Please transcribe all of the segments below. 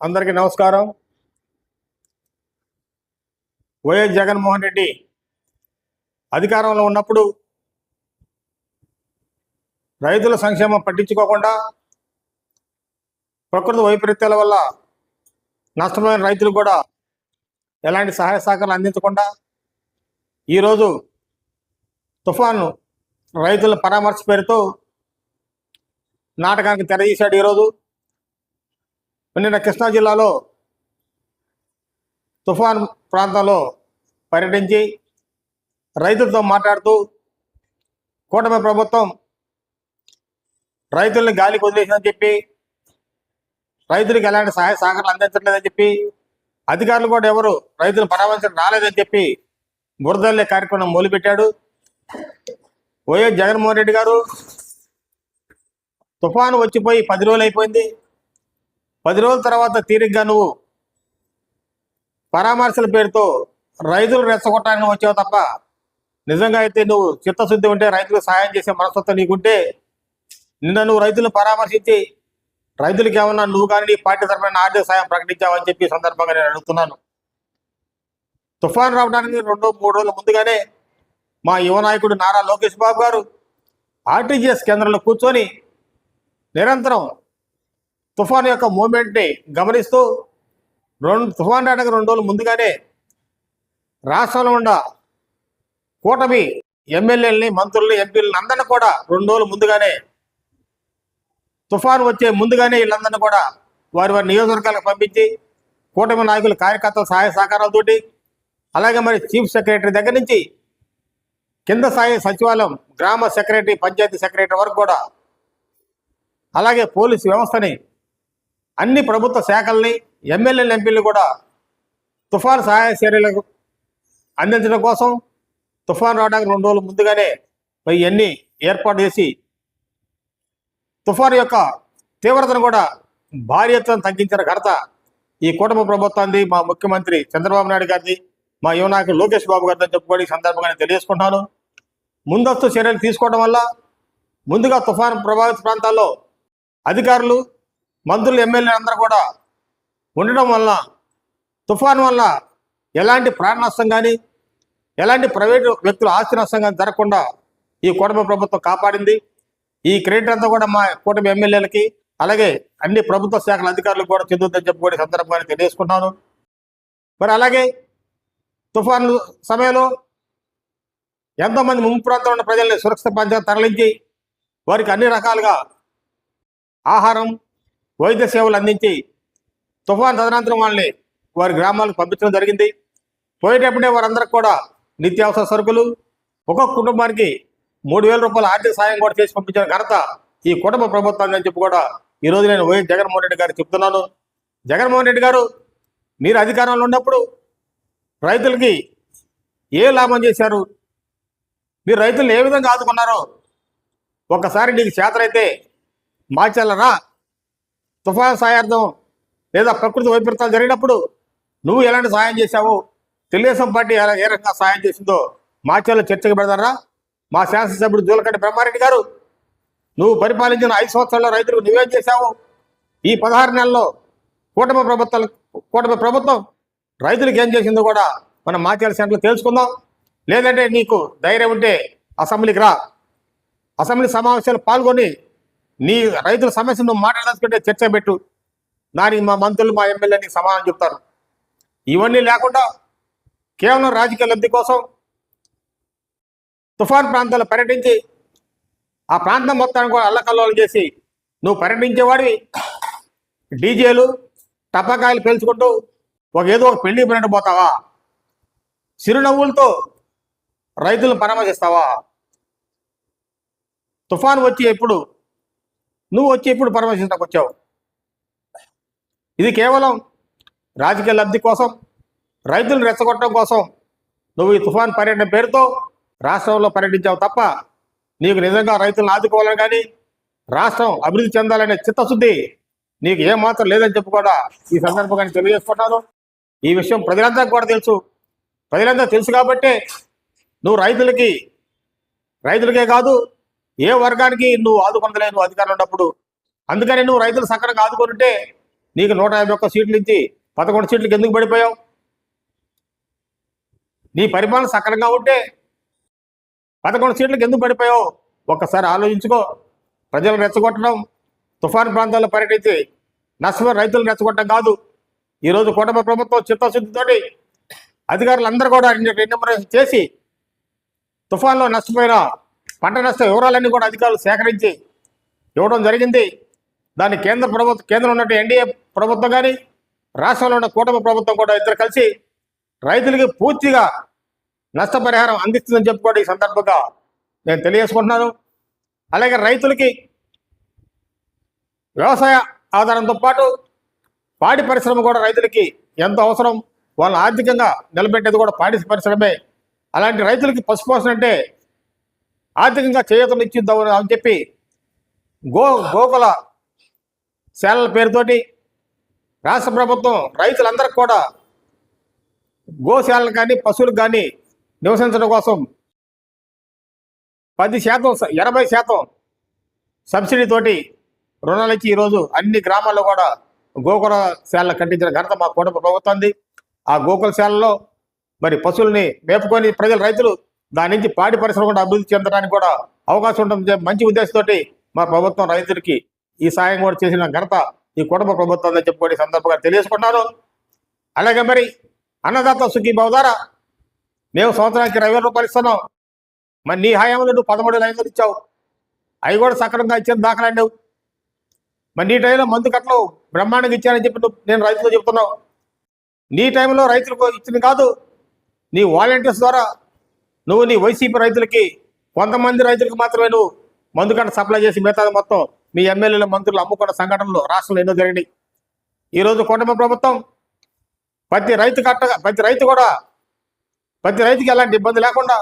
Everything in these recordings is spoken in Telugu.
అందరికీ నమస్కారం. వైఎస్ జగన్మోహన్ రెడ్డి అధికారంలో ఉన్నప్పుడు రైతుల సంక్షేమం పట్టించుకోకుండా ప్రకృతి వైపరీత్యాల వల్ల నష్టమైన రైతులు కూడా ఎలాంటి సహాయ సహకారాలు అందించకుండా ఈరోజు తుఫాను రైతుల పరామర్శ పేరుతో నాటకానికి తెరదీశాడు ఈరోజు. నిన్న కృష్ణా జిల్లాలో తుఫాన్ ప్రాంతంలో పర్యటించి రైతులతో మాట్లాడుతూ కూటమి ప్రభుత్వం రైతుల్ని గాలి వదిలేసిందని చెప్పి రైతులకు ఎలాంటి సహాయ సహకారాలు అందించట్లేదని చెప్పి అధికారులు కూడా ఎవరు రైతులు పరామర్శకు రాలేదని చెప్పి బురదల్లే కార్యక్రమం మొదలుపెట్టాడు. వైఎస్ జగన్మోహన్ రెడ్డి గారు తుఫాను వచ్చిపోయి పది రోజులు అయిపోయింది. పది రోజుల తర్వాత తీరిగ్గా నువ్వు పరామర్శల పేరుతో రైతులు రెచ్చగొట్టడానికి వచ్చావు తప్ప నిజంగా అయితే నువ్వు చిత్తశుద్ధి ఉంటే రైతులకు సాయం చేసే మనస్తత్వం నీకుంటే నిన్న నువ్వు రైతులను పరామర్శించి రైతులకు ఏమన్నా నువ్వు కానీ నీ పార్టీ తరఫున ఆర్థిక సాయం ప్రకటించావని చెప్పి సందర్భంగా నేను అడుగుతున్నాను. తుఫాన్ రావడానికి రెండు మూడు రోజుల ముందుగానే మా యువ నాయకుడు నారా లోకేష్ బాబు గారు ఆర్టీజీఎస్ కేంద్రంలో కూర్చొని నిరంతరం తుఫాన్ యొక్క మూమెంట్ని గమనిస్తూ రెండు తుఫాన్ రావడానికి రెండు రోజులు ముందుగానే రాష్ట్రంలో ఉన్న కూటమి ఎమ్మెల్యేలని మంత్రుల్ని ఎంపీలని అందరిని కూడా రెండు రోజులు ముందుగానే తుఫాన్ వచ్చే ముందుగానే వీళ్ళందరినీ కూడా వారి వారి నియోజకవర్గాలకు పంపించి కూటమి నాయకుల కార్యకర్తల సహాయ సహకారాలతోటి అలాగే మరి చీఫ్ సెక్రటరీ దగ్గర నుంచి కింద స్థాయి సచివాలయం గ్రామ సెక్రటరీ పంచాయతీ సెక్రటరీ వరకు కూడా అలాగే పోలీసు వ్యవస్థని అన్ని ప్రభుత్వ శాఖల్ని ఎమ్మెల్యేలు ఎంపీలు కూడా తుఫాన్ సహాయ చర్యలకు అందించడం కోసం తుఫాన్ రావడానికి రెండు రోజులు ముందుగానే మరి ఇవన్నీ ఏర్పాటు చేసి తుఫాను యొక్క తీవ్రతను కూడా భారీ ఎత్తున తగ్గించిన ఘనత ఈ కుటుంబ ప్రభుత్వాన్ని మా ముఖ్యమంత్రి చంద్రబాబు నాయుడు గారిది మా యువనాయకుడు లోకేష్ బాబు గారితో చెప్పుకోవడానికి సందర్భంగా నేను తెలియజేసుకుంటాను ముందస్తు చర్యలు తీసుకోవడం వల్ల ముందుగా తుఫాను ప్రభావిత ప్రాంతాల్లో అధికారులు మంత్రులు ఎమ్మెల్యేలు అందరూ కూడా ఉండడం వల్ల తుఫాన్ వల్ల ఎలాంటి ప్రాణ నష్టం కానీ ఎలాంటి ప్రైవేటు వ్యక్తుల ఆస్తి నష్టం కానీ జరగకుండా ఈ కూటమి ప్రభుత్వం కాపాడింది. ఈ క్రెడిట్ అంతా కూడా మా కూటమి ఎమ్మెల్యేలకి అలాగే అన్ని ప్రభుత్వ శాఖల అధికారులకు కూడా చెందుతుందని చెప్పుకొని సందర్భంగా తెలియజేసుకుంటాను మరి అలాగే తుఫాను సమయంలో ఎంతోమంది ముంపు ప్రాంతంలో ఉన్న ప్రజల్ని సురక్షిత ప్రాంతాలకు తరలించి వారికి అన్ని రకాలుగా ఆహారం వైద్య సేవలు అందించి తుఫాన్ తదనంతరం వాళ్ళని వారి గ్రామాలకు పంపించడం జరిగింది. పోయేటప్పుడే వారందరికి కూడా నిత్యావసర సరుకులు ఒక్కొక్క కుటుంబానికి మూడు వేల రూపాయల ఆర్థిక సాయం కూడా చేసి పంపించిన ఘనత ఈ కుటుంబ ప్రభుత్వాన్ని అని చెప్పి కూడా ఈరోజు నేను వైఎస్ జగన్మోహన్ రెడ్డి గారు చెప్తున్నాను. జగన్మోహన్ రెడ్డి గారు మీరు అధికారంలో ఉన్నప్పుడు రైతులకి ఏ లాభం చేశారు? మీరు రైతులను ఏ విధంగా ఆదుకున్నారో? ఒక్కసారి నీకు చేతనైతే మార్చాలరా తుఫాన్ సాయార్థం లేదా ప్రకృతి వైపరీత్యాలు జరిగినప్పుడు నువ్వు ఎలాంటి సహాయం చేశావు తెలుగుదేశం పార్టీ ఎలా ఏ రకంగా సహాయం చేసిందో మార్చాలో చర్చకు పెడతారా? మా శాసనసభ్యుడు జూలకంటి బ్రహ్మారెడ్డి గారు నువ్వు పరిపాలించిన ఐదు సంవత్సరాల్లో రైతులకు నువ్వేం చేశావు. ఈ పదహారు నెలల్లో కూటమి ప్రభుత్వాలు కూటమి ప్రభుత్వం రైతులకు ఏం చేసిందో కూడా మనం మాచేల సెంటర్లో తెలుసుకుందాం. లేదంటే నీకు ధైర్యం ఉంటే అసెంబ్లీకి రా. అసెంబ్లీ సమావేశాలు పాల్గొని నీ రైతుల సమస్యను నువ్వు మాట్లాడదలుచుకుంటే చర్చ పెట్టు. దానికి మా మంత్రులు మా ఎమ్మెల్యే నీకు సమాధానం చెప్తారు. ఇవన్నీ లేకుండా కేవలం రాజకీయ లబ్ధి కోసం తుఫాన్ ప్రాంతాలు పర్యటించి ఆ ప్రాంతం మొత్తాన్ని కూడా అల్లకల్లోలు చేసి నువ్వు పర్యటించేవాడివి. డీజేలు టపాకాయలు పేల్చుకుంటూ ఒక ఏదో ఒక పెళ్ళి పన్నట్టు పోతావా? చిరునవ్వులతో రైతులను పరామర్శిస్తావా? తుఫాన్ వచ్చి ఎప్పుడు నువ్వు వచ్చి ఇప్పుడు పరామర్శించడానికి వచ్చావు. ఇది కేవలం రాజకీయ లబ్ధి కోసం రైతులను రెచ్చగొట్టడం కోసం నువ్వు ఈ తుఫాన్ పర్యటన పేరుతో రాష్ట్రంలో పర్యటించావు తప్ప నీకు నిజంగా రైతులను ఆదుకోవాలని కానీ రాష్ట్రం అభివృద్ధి చెందాలనే చిత్తశుద్ధి నీకు ఏమాత్రం లేదని చెప్పి కూడా ఈ సందర్భంగా తెలియజేసుకుంటాను ఈ విషయం ప్రజలందరికీ కూడా తెలుసు. ప్రజలందరూ తెలుసు కాబట్టే నువ్వు రైతులకి రైతులకే కాదు ఏ వర్గానికి నువ్వు ఆదుకొనలేదు అధికారం ఉన్నప్పుడు? అందుకని నువ్వు రైతులు సక్రమంగా ఆదుకుంటే నీకు నూట యాభై ఒక్క సీట్లు ఇచ్చి పదకొండు సీట్లకు ఎందుకు పడిపోయావు? నీ పరిపాలన సక్రంగా ఉంటే పదకొండు సీట్లకు ఎందుకు పడిపోయావు? ఒక్కసారి ఆలోచించుకో. ప్రజలు రెచ్చగొట్టడం తుఫాన్ ప్రాంతాల్లో పర్యటించి నష్టం రైతులు రెచ్చగొట్టడం కాదు. ఈరోజు కుటుంబ ప్రభుత్వం చిత్తశుద్ధితోటి అధికారులందరూ కూడా ఎన్యూమరేషన్ చేసి తుఫాన్లో నష్టపోయిన పంట నష్ట వివరాలన్నీ కూడా అధికారులు సేకరించి ఇవ్వడం జరిగింది. దాన్ని కేంద్ర ప్రభుత్వం కేంద్రం ఉన్నట్టు ఎన్డీఏ ప్రభుత్వం కానీ రాష్ట్రంలో ఉన్న కూటమి ప్రభుత్వం కూడా ఇద్దరు కలిసి రైతులకి పూర్తిగా నష్టపరిహారం అందిస్తుందని చెప్పుకోవడం ఈ సందర్భంగా నేను తెలియజేసుకుంటున్నాను. అలాగే రైతులకి వ్యవసాయ ఆధారంతో పాటు పాడి పరిశ్రమ కూడా రైతులకి ఎంతో అవసరం. వాళ్ళని ఆర్థికంగా నిలబెట్టేది కూడా పాడి పరిశ్రమే. అలాంటి రైతులకి పశుపోషణ అంటే ఆర్థికంగా చేయూతలు ఇచ్చిద్దాం అని చెప్పి గో గోకుల శాలల పేరుతోటి రాష్ట్ర ప్రభుత్వం రైతులందరికీ కూడా గోశాలను కానీ పశువులకు కానీ నివసించడం కోసం పది శాతం ఎనభై శాతం సబ్సిడీతోటి రుణాలు ఇచ్చి ఈరోజు అన్ని గ్రామాల్లో కూడా గోకుల శాలలు కట్టించిన ఘనత మా కూటమి ప్రభుత్వంది ఆ గోకుల శాలలో మరి పశువుల్ని మేపుకొని ప్రజలు రైతులు దాని నుంచి పాడి పరిశ్రమ కూడా అభివృద్ధి చెందడానికి కూడా అవకాశం ఉంటుంది. మంచి ఉద్దేశంతో మా ప్రభుత్వం రైతులకి ఈ సాయం కూడా చేసిన ఘనత ఈ కుటుంబ ప్రభుత్వం చెప్పుకొని సందర్భంగా తెలియజేసుకున్నాను అలాగే మరి అన్నదాత సుఖీభావ ద్వారా మేము సంవత్సరానికి ఇరవై రూపాయలు ఇస్తున్నాం. మరి నీ హయాంలో నువ్వు పదమూడు వేల ఐదు ఇచ్చావు. అవి కూడా సక్రమంగా ఇచ్చిన దాఖలాండి మరి నీ టైంలో మందు కట్టలు బ్రహ్మాండంగా ఇచ్చానని చెప్పి నేను రైతులు చెప్తున్నావు. నీ టైంలో రైతులకు ఇచ్చింది కాదు. నీ వాలంటీర్స్ ద్వారా నువ్వు నీ వైసీపీ రైతులకి కొంతమంది రైతులకు మాత్రమే నువ్వు మందు కట్ట సప్లై చేసి మిగతాది మొత్తం మీ ఎమ్మెల్యేల మంత్రులు అమ్ముకున్న సంఘటనలు రాష్ట్రంలో ఎన్నో జరిగినాయి. ఈరోజు కూటమి ప్రభుత్వం ప్రతి రైతు కట్టగా ప్రతి రైతు కూడా ప్రతి రైతుకి ఎలాంటి ఇబ్బంది లేకుండా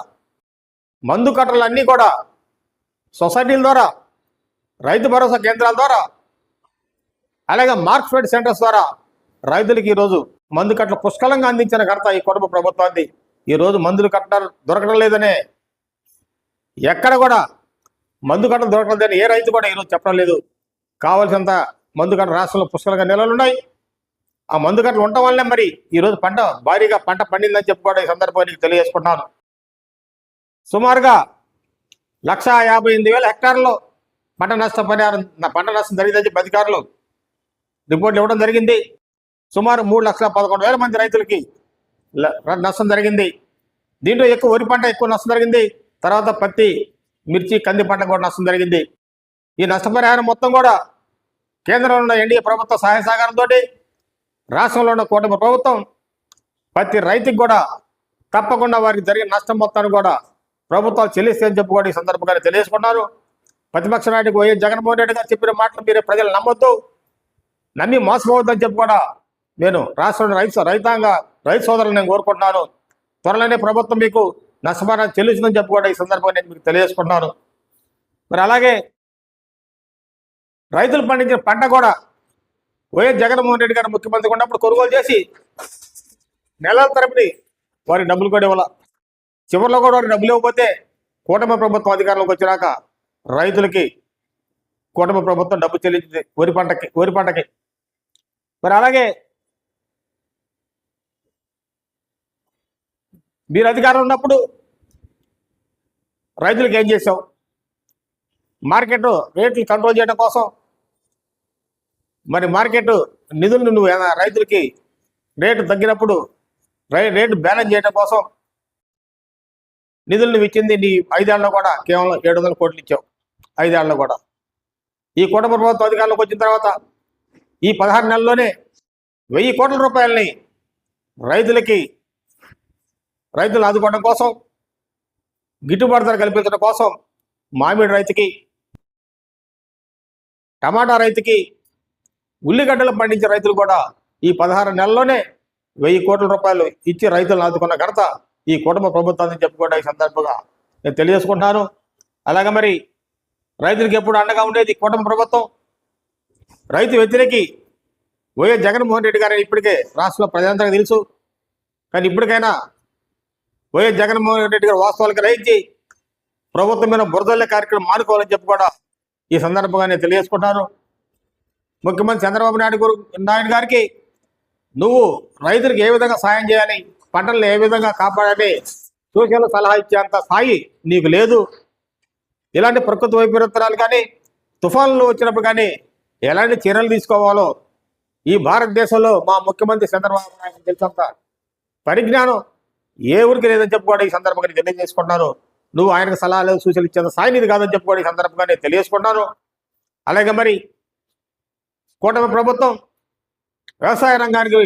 మందు కట్టలు అన్నీ కూడా సొసైటీల ద్వారా రైతు భరోసా కేంద్రాల ద్వారా అలాగే మార్క్ఫెడ్ సెంటర్స్ ద్వారా రైతులకి ఈరోజు మందు కట్టలు పుష్కలంగా అందించిన ఘనత ఈ కుటుంబ ప్రభుత్వాన్ని ఈరోజు మందులు కట్టడం దొరకడం లేదనే ఎక్కడ కూడా మందు కట్ట దొరకడం లేదని ఏ రైతు కూడా ఈరోజు చెప్పడం లేదు. కావలసినంత మందు కట్ట రాష్ట్రంలో పుష్కలంగా నిల్వలు ఉన్నాయి ఆ మందు కట్టలు ఉండటం వల్లే మరి ఈరోజు పంట భారీగా పంట పండిందని చెప్పుకోవడం ఈ సందర్భానికి తెలియజేసుకుంటున్నాను. సుమారుగా లక్ష యాభై ఎనిమిది వేల హెక్టార్లో పంట నష్టం పరిహారం పంట నష్టం జరిగిందని చెప్పి అధికారులు రిపోర్ట్లు ఇవ్వడం జరిగింది. సుమారు మూడు లక్షల పదకొండు వేల మంది రైతులకి నష్టం జరిగింది. దీంట్లో ఎక్కువ వరి పంట ఎక్కువ నష్టం జరిగింది. తర్వాత పత్తి మిర్చి కంది పంట కూడా నష్టం జరిగింది. ఈ నష్టపరిహారం మొత్తం కూడా కేంద్రంలో ఉన్న ఎన్డీఏ ప్రభుత్వ సహాయ సహకారంతో రాష్ట్రంలో ఉన్న కూటమి ప్రభుత్వం ప్రతి రైతుకి కూడా తప్పకుండా వారికి జరిగిన నష్టం మొత్తాన్ని కూడా ప్రభుత్వాలు చెల్లిస్తాయని కూడా ఈ సందర్భంగా తెలియజేసుకున్నారు. ప్రతిపక్ష నాయకుడు వైఎస్ జగన్మోహన్ రెడ్డి గారు చెప్పిన మాటలు మీరే ప్రజలు నమ్మొద్దు. నమ్మి మోసపోవద్దని చెప్పి కూడా నేను రాష్ట్రంలో రైతు రైతాంగ రైతు సోదరులు నేను కోరుకుంటున్నాను. త్వరలోనే ప్రభుత్వం మీకు నష్టపరిహారం చెల్లించిందని చెప్పి కూడా ఈ సందర్భంగా నేను మీకు తెలియజేసుకుంటున్నాను. మరి అలాగే రైతులు పండించిన పంట కూడా వైఎస్ జగన్మోహన్ రెడ్డి గారు ముఖ్యమంత్రి ఉన్నప్పుడు కొనుగోలు చేసి నెలల తరపుని వారికి డబ్బులు కూడా ఇవ్వాల. చివరిలో కూడా వారి డబ్బులు ఇవ్వకపోతే కూటమి ప్రభుత్వం అధికారంలోకి వచ్చినాక రైతులకి కూటమి ప్రభుత్వం డబ్బు చెల్లించింది వరి పంటకి వరి పంటకి. మరి అలాగే మీరు అధికారం ఉన్నప్పుడు రైతులకు ఏం చేసాం మార్కెట్ రేట్లు కంట్రోల్ చేయడం కోసం మరి మార్కెట్ నిధులను నువ్వు ఏదైనా రైతులకి రేటు తగ్గినప్పుడు రై రేటు బ్యాలెన్స్ చేయడం కోసం నిధులను ఇచ్చింది నీ ఐదేళ్ళలో కూడా కేవలం ఏడు వందల కోట్లు ఇచ్చావు. ఐదేళ్ళలో కూడా. ఈ కూటమి ప్రభుత్వం అధికారంలోకి వచ్చిన తర్వాత ఈ పదహారు నెలల్లోనే వెయ్యి కోట్ల రూపాయలని రైతులకి రైతులు ఆదుకోవడం కోసం గిట్టుబాటు ధర కల్పించడం కోసం మామిడి రైతుకి టమాటా రైతుకి ఉల్లిగడ్డలు పండించే రైతులు కూడా ఈ పదహారు నెలల్లోనే వెయ్యి కోట్ల రూపాయలు ఇచ్చి రైతులను ఆదుకున్న ఘనత ఈ కుటుంబ ప్రభుత్వాన్ని చెప్పుకోవడం ఈ సందర్భంగా నేను తెలియజేసుకుంటున్నాను. అలాగే మరి రైతులకు ఎప్పుడు అండగా ఉండేది కుటుంబ ప్రభుత్వం? రైతు వ్యతిరేకి వైఎస్ జగన్మోహన్ రెడ్డి గారు ఇప్పటికే రాష్ట్రంలో ప్రజలందరికీ తెలుసు. కానీ ఇప్పటికైనా వైఎస్ జగన్మోహన్ రెడ్డి గారు వాస్తవాలకు గ్రహించి ప్రభుత్వం మీద బురదల్లే కార్యక్రమం మానుకోవాలని చెప్పి కూడా ఈ సందర్భంగా నేను తెలియజేసుకుంటున్నాను. ముఖ్యమంత్రి చంద్రబాబు నాయుడు గురు నాయుడు గారికి నువ్వు రైతులకు ఏ విధంగా సాయం చేయాలి పంటలను ఏ విధంగా కాపాడాలి సూచనలు సలహా ఇచ్చేంత స్థాయి నీకు లేదు. ఇలాంటి ప్రకృతి వైపరీత్యాలు కానీ తుఫాన్లు వచ్చినప్పుడు కానీ ఎలాంటి చర్యలు తీసుకోవాలో ఈ భారతదేశంలో మా ముఖ్యమంత్రి చంద్రబాబు నాయుడు తెలిసంత పరిజ్ఞానం ఏ ఊరికి లేదని చెప్పుకోవడం ఈ సందర్భంగా నేను తెలియజేసుకుంటున్నాను నువ్వు ఆయనకు సలహాలు సూచనలు ఇచ్చేంత స్థాయి నీది కాదని చెప్పుకోవడం ఈ సందర్భంగా నేను తెలియజేసుకుంటున్నాను అలాగే మరి కూటమి ప్రభుత్వం వ్యవసాయ రంగానికి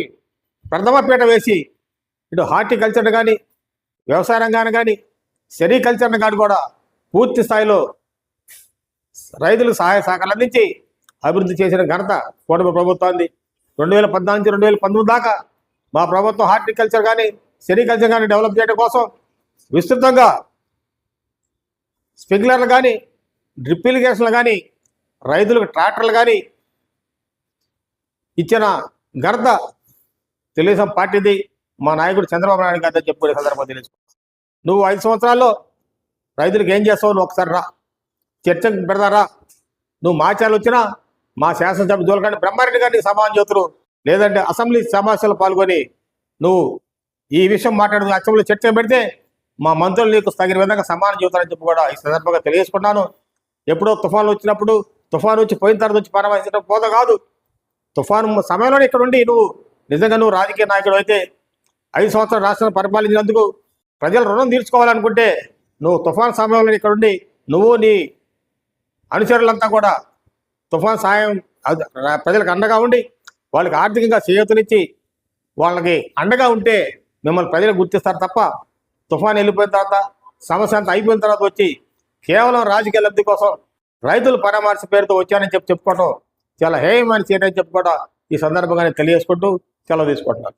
ప్రథమ పీట వేసి ఇటు హార్టికల్చర్ని కానీ వ్యవసాయ రంగాన్ని కానీ సెరికల్చర్ని కానీ కూడా పూర్తి స్థాయిలో రైతులకు సహాయ సహకారాలు అందించి అభివృద్ధి చేసిన ఘనత కూటమి ప్రభుత్వాన్ని రెండు వేల పద్నాలుగు నుంచి రెండు వేల పంతొమ్మిది దాకా మా ప్రభుత్వం హార్టికల్చర్ కానీ సెరికల్చర్ కానీ డెవలప్ చేయడం కోసం విస్తృతంగా స్ప్రింక్లర్లు కానీ డ్రిప్ ఇరిగేషన్లు కానీ రైతులకు ట్రాక్టర్లు కానీ ఇచ్చిన ఘనత తెలుగుదేశం పార్టీది. మా నాయకుడు చంద్రబాబు నాయుడు గారితో చెప్పుకునే సందర్భం తెలుసు నువ్వు ఐదు సంవత్సరాల్లో రైతులకు ఏం చేస్తావు? నువ్వు ఒకసారి రా. చర్చకు పెడతారా నువ్వు మాచాలు వచ్చినా మా శాసనసభ జోలకండి బ్రహ్మారెడ్డి గారిని సమాధానం చేతులు. లేదంటే అసెంబ్లీ సమావేశాల్లో పాల్గొని నువ్వు ఈ విషయం మాట్లాడుతూ అసెంబ్లీ చర్చ పెడితే మా మంత్రులు నీకు తగిన విధంగా సమాన చెబుతారని చెప్పి కూడా ఈ సందర్భంగా తెలియజేసుకున్నాను. ఎప్పుడో తుఫాన్లు వచ్చినప్పుడు తుఫాను వచ్చి పోయిన తర్వాత వచ్చి పరామర్శించడం పోత కాదు. తుఫాను సమయంలోనే ఇక్కడ ఉండి నువ్వు నిజంగా నువ్వు రాజకీయ నాయకుడు అయితే ఐదు సంవత్సరాలు రాష్ట్రాన్ని పరిపాలించినందుకు ప్రజల రుణం తీర్చుకోవాలనుకుంటే నువ్వు తుఫాన్ సమయంలో ఇక్కడ ఉండి నువ్వు నీ అనుచరులంతా కూడా తుఫాన్ సాయం ప్రజలకు అండగా ఉండి వాళ్ళకి ఆర్థికంగా చేయూతనిచ్చి వాళ్ళకి అండగా ఉంటే మిమ్మల్ని ప్రజలు గుర్తిస్తారు తప్ప తుఫాన్ వెళ్ళిపోయిన తర్వాత సమస్య అంతా అయిపోయిన తర్వాత వచ్చి కేవలం రాజకీయ లబ్ధి కోసం రైతులు పరామర్శ పేరుతో వచ్చానని చెప్పి చెప్పుకోవటం చాలా హేయమైన చేయని చెప్పుకోవడం ఈ సందర్భంగానే తెలియజేసుకుంటూ సెలవు తీసుకుంటున్నాను.